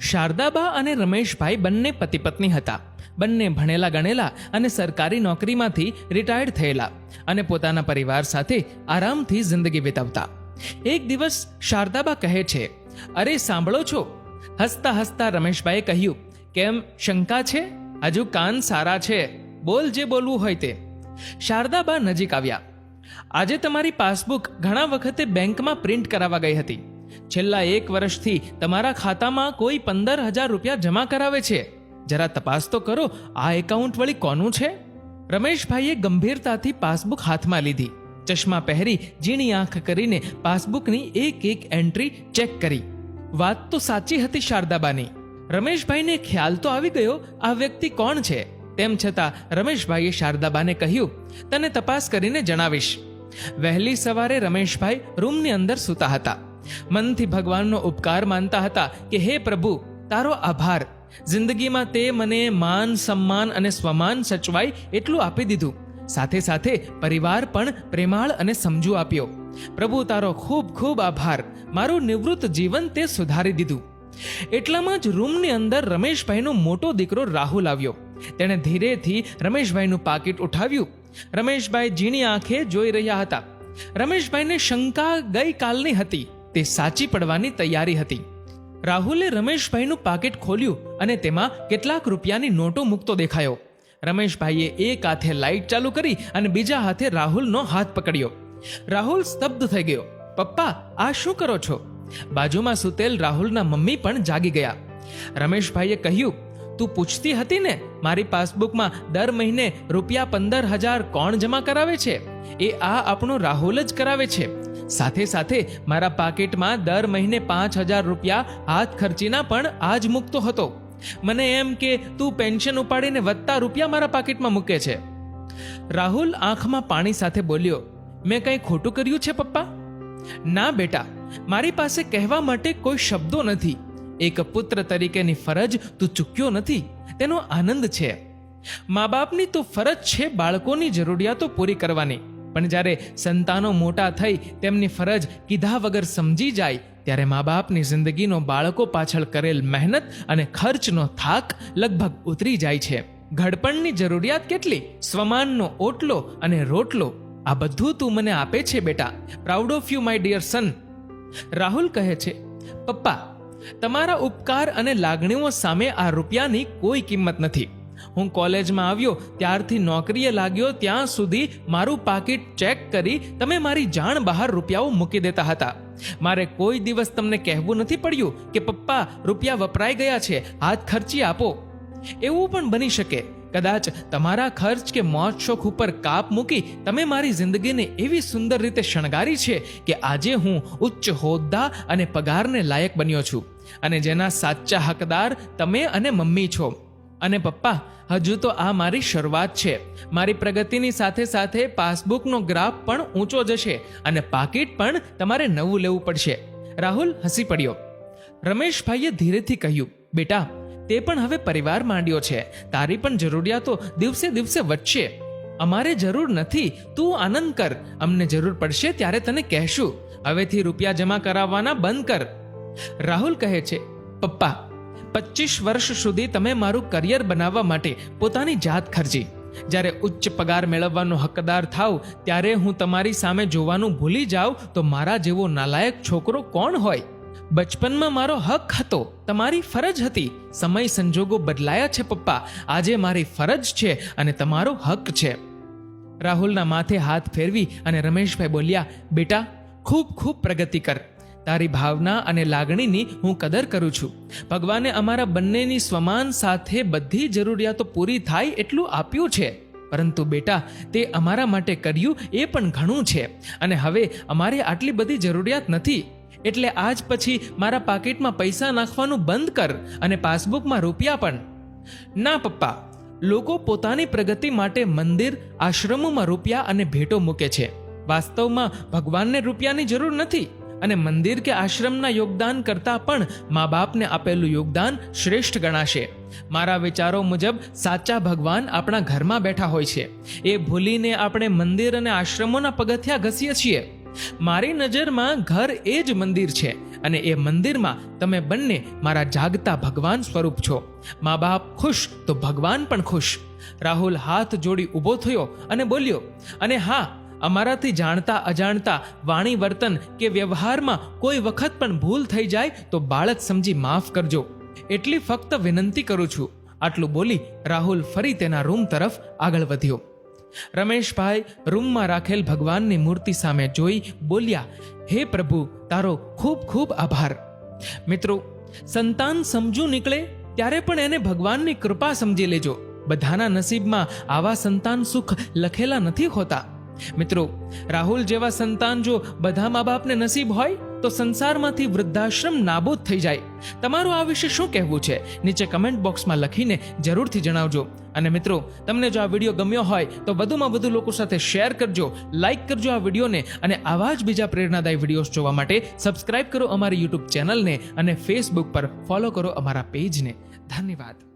શારદાબા અને રમેશભાઈ બંને પતિ પત્ની હતા. બંને ભણેલા ગણેલા અને સરકારી નોકરીમાંથી રિટાયર્ડ થયેલા અને પોતાના પરિવાર સાથે આરામથી જિંદગી વિતાવતા. એક દિવસ શારદાબા કહે છે, અરે, સાંભળો છો? હસતા હસતા રમેશભાઈએ કહ્યું, કેમ શંકા છે? હજુ કાન સારા છે. બોલ જે બોલવું હોય તે. શારદાબા નજીક આવ્યા. આજે તમારી પાસબુક ઘણા વખતે બેંકમાં પ્રિન્ટ કરાવવા ગઈ હતી. છેલ્લા એક વર્ષથી તમારા ખાતામાં કોઈ પંદર હજાર રૂપિયા જમા કરાવે છે. જરા તપાસ તો કરો, આ એકાઉન્ટ વળી કોનું છે? રમેશભાઈએ ગંભીરતાથી પાસબુક હાથમાં લીધી. ચશ્મા પહેરી ઝીણી આંખ કરીને પાસબુકની એક એક એન્ટ્રી ચેક કરી. વાત તો સાચી હતી શારદાબાની. રમેશભાઈને ખ્યાલ તો આવી ગયો, આ વ્યક્તિ કોણ છે? તેમ છતાં રમેશભાઈએ શારદાબાને કહ્યું, તને તપાસ કરીને જણાવીશ. વહેલી સવારે રમેશભાઈ રૂમની અંદર સૂતા હતા. મનથી ભગવાનનો ઉપકાર માનતા હતા કે, હે પ્રભુ, તારો આભાર. જિંદગીમાં તે મને માન, સન્માન અને સ્વમાન સચવાય એટલું આપી દીધું. સાથે સાથે પરિવાર પણ પ્રેમાળ અને સમજુ આપ્યો. પ્રભુ, તારો ખૂબ ખૂબ આભાર. મારું નિવૃત્ત જીવન તે સુધારી દીધું. એટલામાં જ રૂમની અંદર રમેશભાઈનો મોટો દીકરો રાહુલ આવ્યો. તેણે ધીરેથી રમેશભાઈનું પાકીટ ઉઠાવ્યું. રમેશભાઈ ઝીણી આંખે જોઈ રહ્યા હતા. રમેશભાઈને શંકા ગઈ કાલની હતી. તે સાચી પડવાની તૈયારી હતી. રાહુલે રમેશભાઈનું પાકેટ ખોલ્યું અને તેમાં કેટલાક રૂપિયાની નોટો મૂકતો દેખાયો. રમેશભાઈએ એક હાથે લાઇટ ચાલુ કરી અને બીજા હાથે રાહુલનો હાથ પકડ્યો. રાહુલ સ્તબ્ધ થઈ ગયો. પપ્પા, આ શું કરો છો? બાજુમાં સુતેલ રાહુલના મમ્મી પણ જાગી ગયા. રમેશભાઈએ કહ્યું, તું પૂછતી હતી ને, મારી પાસબુકમાં દર મહિને રૂપિયા પંદર હજાર કોણ જમા કરાવે છે? એ આ આપણો રાહુલ જ કરાવે છે. સાથે સાથે મારા પાકીટમાં દર મહિને પાંચ હજાર રૂપિયા હાથ ખર્ચીના પણ આ જ મૂકતો હતો. મને એમ કે તું પેન્શન ઉપાડીને વધતા રૂપિયા મારા પાકીટમાં મૂકે છે. રાહુલ આંખમાં પાણી સાથે બોલ્યો, મેં કંઈ ખોટું કર્યું છે, પપ્પા? ના, બેટા. મારી પાસે કહેવા માટે કોઈ શબ્દો નથી. એક પુત્ર તરીકેની ફરજ તું ચૂક્યો નથી. તેનો આનંદ છે. મા બાપની તો ફરજ છે બાળકોની જરૂરિયાતો પૂરી કરવાની. પણ જ્યારે સંતાનો મોટા થઈ તેમની ફરજ કીધા વગર સમજી જાય, ત્યારે મા બાપની જિંદગીનો બાળકો પાછળ કરેલ મહેનત અને ખર્ચનો થાક લગભગ ઉતરી જાય છે. ઘડપણની જરૂરિયાત કેટલી? સ્વમાનનો ઓટલો અને રોટલો. આ બધું તું મને આપે છે, બેટા. Proud of you my dear son Rahul કહે છે, પપ્પા, તમારા ઉપકાર અને લાગણીઓ સામે આ રૂપિયાની કોઈ કિંમત નથી. હું કોલેજમાં આવ્યો, ત્યારથી નોકરીએ લાગ્યો, ત્યાં સુધી મારું પાકીટ ચેક કરી તમે મારી જાણ બહાર રૂપિયાઓ મૂકી દેતા હતા. મારે કોઈ દિવસ તમને કહેવું નથી પડ્યું કે પપ્પા રૂપિયા વપરાઈ ગયા છે, હાથ ખર્ચી આપો. એવું પણ બની શકે. કદાચ તમારા ખર્ચ કે મોજ શોખ ઉપર કાપ મૂકી તમે મારી જિંદગીને એવી સુંદર રીતે શણગારી છે કે આજે હું ઉચ્ચ હોદ્દા અને પગારને લાયક બન્યો છું. અને જેના સાચા હકદાર તમે અને મમ્મી છો. અને પપ્પા, હજુ તો આ મારી શરૂઆત છે. મારી પ્રગતિની સાથે સાથે પાસબુકનો ગ્રાફ પણ ઊંચો જશે અને પાકીટ પણ તમારે નવું લેવું પડશે. રાહુલ હસી પડ્યો. રમેશભાઈએ ધીરેથી કહ્યું, બેટા, તે પણ હવે પરિવાર માંડ્યો છે. તારી પણ જરૂરિયાતો દિવસે દિવસે વધશે. અમારે જરૂર નથી, તું આનંદ કર. અમને જરૂર પડશે ત્યારે તને કહેશું. હવેથી રૂપિયા જમા કરાવવાના બંધ કર. રાહુલ કહે છે, પપ્પા પચીસ વર્ષ સુધી તમે મારું કરિયર બનાવવા માટે પોતાની જાત ખર્ચી. જ્યારે ઉચ્ચ પગાર મેળવવાનો હકદાર થાવ, ત્યારે હું તમારી સામે જોવાનું ભૂલી જાઉં, તો મારા જેવો નાલાયક છોકરો કોણ હોય? બચપનમાં મારો હક હતો, તમારી ફરજ હતી. સમય સંજોગો બદલાયા છે, પપ્પા. આજે મારી ફરજ છે અને તમારો હક છે. રાહુલના માથે હાથ ફેરવી અને રમેશભાઈ બોલ્યા, બેટા, ખૂબ ખૂબ પ્રગતિ કર. તારી ભાવના અને લાગણીની હું કદર કરું છું. ભગવાને અમારા બંનેની સ્વમાન સાથે બધી જરૂરિયાતો પૂરી થાય એટલું આપ્યું છે. પરંતુ બેટા, તે અમારા માટે કર્યું એ પણ ઘણું છે. અને હવે અમારે આટલી બધી જરૂરિયાત નથી. એટલે આજ પછી મારા પાકીટમાં પૈસા નાખવાનું બંધ કર અને પાસબુકમાં રૂપિયા પણ. ના પપ્પા, લોકો પોતાની પ્રગતિ માટે મંદિર, આશ્રમોમાં રૂપિયા અને ભેટો મૂકે છે. વાસ્તવમાં ભગવાનને રૂપિયાની જરૂર નથી. અને મંદિર કે આશ્રમના યોગદાન કરતાં પણ મા બાપને આપેલું યોગદાન શ્રેષ્ઠ ગણાશે. મારા વિચારો મુજબ સાચા ભગવાન આપણા ઘરમાં બેઠા હોય છે. એ ભૂલીને આપણે મંદિર અને આશ્રમોના પગથિયા ઘસીએ છીએ. મારી નજરમાં ઘર એ જ મંદિર છે અને એ મંદિરમાં તમે બંને મારા જાગતા ભગવાન સ્વરૂપ છો. મા બાપ ખુશ તો ભગવાન પણ ખુશ. રાહુલ હાથ જોડી ઊભો થયો અને બોલ્યો, અને હા અમારાથી જાણતા અજાણતા વાણી વર્તન કે વ્યવહારમાં કોઈ વખત પણ ભૂલ થઈ જાય તો બાળક સમજી માફ કરજો. એટલી ફક્ત વિનંતી કરું છું. આટલું બોલી રાહુલ ફરી તેના રૂમ તરફ આગળ વધ્યો. રમેશભાઈ રૂમમાં રાખેલ ભગવાનની મૂર્તિ સામે જોઈ બોલ્યા, હે પ્રભુ, તારો ખૂબ ખૂબ આભાર. મિત્રો, સંતાન સમજુ નીકળે ત્યારે પણ એને ભગવાનની કૃપા સમજી લેજો. બધાના નસીબમાં આવા સંતાન સુખ લખેલા નથી હોતા. મિત્રો, રાહુલ જેવા સંતાન જો બધા મા બાપને નસીબ હોય, તો સંસારમાંથી વૃદ્ધાશ્રમ નાબૂદ થઈ જાય. તમારું આ વિશે શું કહેવું છે? નીચે કમેન્ટ બોક્સમાં લખીને જરૂરથી જણાવજો. અને મિત્રો, તમને જો આ વીડિયો ગમ્યો હોય, તો વધુમાં વધુ લોકો સાથે શેર કરજો લાઇક કરજો આ વિડીયોને, અને આવા જ બીજા પ્રેરણાદાયી વિડીયોઝ જોવા માટે સબસ્ક્રાઇબ કરો અમારી યુટ્યુબ ચેનલને અને ફેસબુક પર ફોલો કરો અમારા પેજને ધન્યવાદ.